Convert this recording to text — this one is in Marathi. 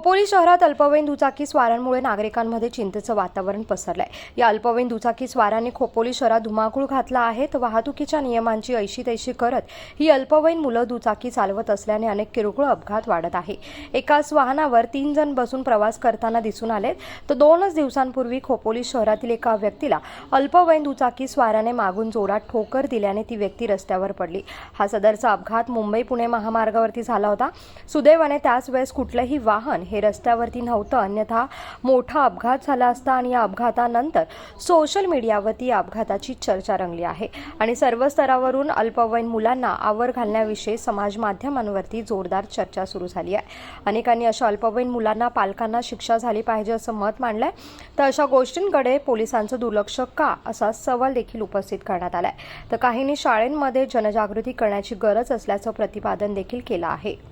खोपोली शहरात अल्पवयीन दुचाकी स्वारांमुळे नागरिकांमध्ये चिंतेचं वातावरण पसरलं आहे या अल्पवयीन दुचाकी स्वारांनी खोपोली शहरात धुमाकूळ घातला आहे तर वाहतुकीच्या नियमांची ऐशी तैशी करत ही अल्पवयीन मुलं दुचाकी चालवत असल्याने अनेक किरकोळ अपघात वाढत आहे. एकाच वाहनावर तीन जण बसून प्रवास करताना दिसून आलेत. तर दोनच दिवसांपूर्वी खोपोली शहरातील एका व्यक्तीला अल्पवयीन दुचाकी स्वाराने मागून जोरात ठोकर दिल्याने ती व्यक्ती रस्त्यावर पडली. हा सदरचा अपघात मुंबई पुणे महामार्गावरती झाला होता. सुदैवाने त्याच वेळेस कुठलंही वाहन हे रस्त्यावरती नव्हतं. अन्यथा मोठा अपघात झाला असता आणि या अपघातानंतर सोशल मीडियावरती या अपघाताची चर्चा रंगली आहे. आणि सर्व स्तरावरून अल्पवयीन मुलांना आवर घालण्याविषयी समाज माध्यमांवरती जोरदार चर्चा सुरू झाली आहे. अनेकांनी अशा अल्पवयीन मुलांना पालकांना शिक्षा झाली पाहिजे असं मत मांडलंय. तर अशा गोष्टींकडे पोलिसांचं दुर्लक्ष का असा सवाल देखील उपस्थित करण्यात आलाय. तर काहींनी शाळेंमध्ये जनजागृती करण्याची गरज असल्याचं प्रतिपादन देखील केलं आहे.